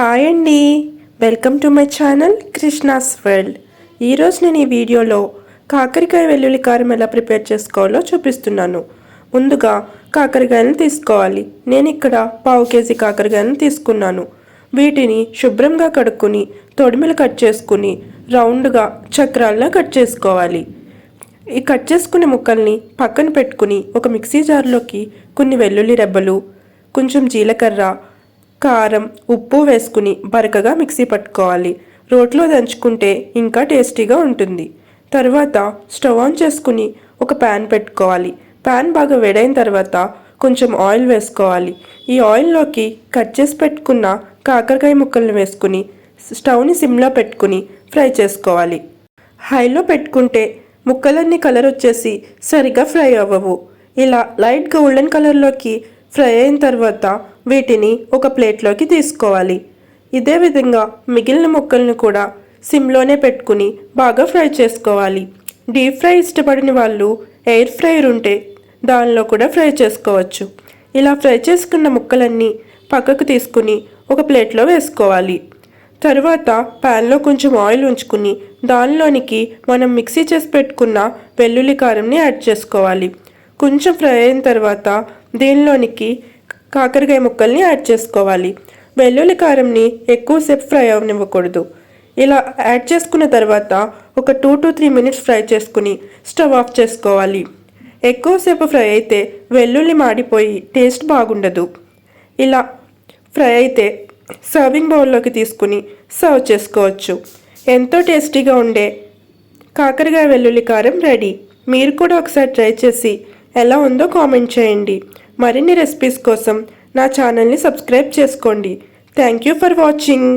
Hi అండి. Welcome to my channel Krishna's world. ఈరోజు నేను ఈ వీడియోలో కాకరకాయ వెల్లుల్లి కారం ఎలా ప్రిపేర్ చేసుకోవాలో చూపిస్తున్నాను. ముందుగా కాకరకాయలను తీసుకోవాలి. నేను ఇక్కడ పావు కేజీ కాకరకాయలను తీసుకున్నాను. వీటిని శుభ్రంగా కడుక్కుని తొడిమిలు కట్ చేసుకుని రౌండ్గా చక్రాల్లో కట్ చేసుకోవాలి. ఈ కట్ చేసుకునే ముక్కల్ని పక్కన పెట్టుకుని ఒక మిక్సీ జార్లోకి కొన్ని వెల్లుల్లి రెబ్బలు కొంచెం జీలకర్ర కారం ఉప్పు వేసుకుని బరకగా మిక్సీ పట్టుకోవాలి. రోట్లో దంచుకుంటే ఇంకా టేస్టీగా ఉంటుంది. తర్వాత స్టవ్ ఆన్ చేసుకుని ఒక ప్యాన్ పెట్టుకోవాలి. ప్యాన్ బాగా వేడైన తర్వాత కొంచెం ఆయిల్ వేసుకోవాలి. ఈ ఆయిల్లోకి కట్ చేసి పెట్టుకున్న కాకరకాయ ముక్కలను వేసుకుని స్టవ్ని సిమ్లో పెట్టుకుని ఫ్రై చేసుకోవాలి. హైలో పెట్టుకుంటే ముక్కలన్నీ కలర్ వచ్చేసి సరిగా ఫ్రై అవ్వవు. ఇలా లైట్ గోల్డెన్ కలర్లోకి ఫ్రై అయిన తర్వాత వీటిని ఒక ప్లేట్లోకి తీసుకోవాలి. ఇదే విధంగా మిగిలిన ముక్కలను కూడా సిమ్లోనే పెట్టుకుని బాగా ఫ్రై చేసుకోవాలి. డీప్ ఫ్రై ఇష్టపడిన వాళ్ళు ఎయిర్ ఫ్రైర్ ఉంటే దానిలో కూడా ఫ్రై చేసుకోవచ్చు. ఇలా ఫ్రై చేసుకున్న ముక్కలన్నీ పక్కకు తీసుకుని ఒక ప్లేట్లో వేసుకోవాలి. తరువాత ప్యాన్లో కొంచెం ఆయిల్ ఉంచుకుని దానిలోనికి మనం మిక్సీ చేసి పెట్టుకున్న వెల్లుల్లి కారంని యాడ్ చేసుకోవాలి. కొంచెం ఫ్రై అయిన తర్వాత దీనిలోనికి? కాకరకాయ ముక్కల్ని యాడ్ చేసుకోవాలి. వెల్లుల్లి కారంని ఎక్కువసేపు ఫ్రై అవనివ్వకూడదు. ఇలా యాడ్ చేసుకున్న తర్వాత ఒక two to three minutes fry చేసుకుని స్టవ్ ఆఫ్ చేసుకోవాలి. ఎక్కువసేపు ఫ్రై అయితే వెల్లుల్లి మాడిపోయి టేస్ట్ బాగుండదు. ఇలా ఫ్రై అయితే సర్వింగ్ బౌల్లోకి తీసుకుని సర్వ్ చేసుకోవచ్చు. ఎంతో టేస్టీగా ఉండే కాకరకాయ వెల్లుల్లి కారం రెడీ. మీరు కూడా ఒకసారి ట్రై చేసి ఎలా ఉందో కామెంట్ చేయండి. మరిన్ని రెసిపీస్ కోసం నా ఛానల్ని సబ్స్క్రైబ్ చేసుకోండి. Thank you for watching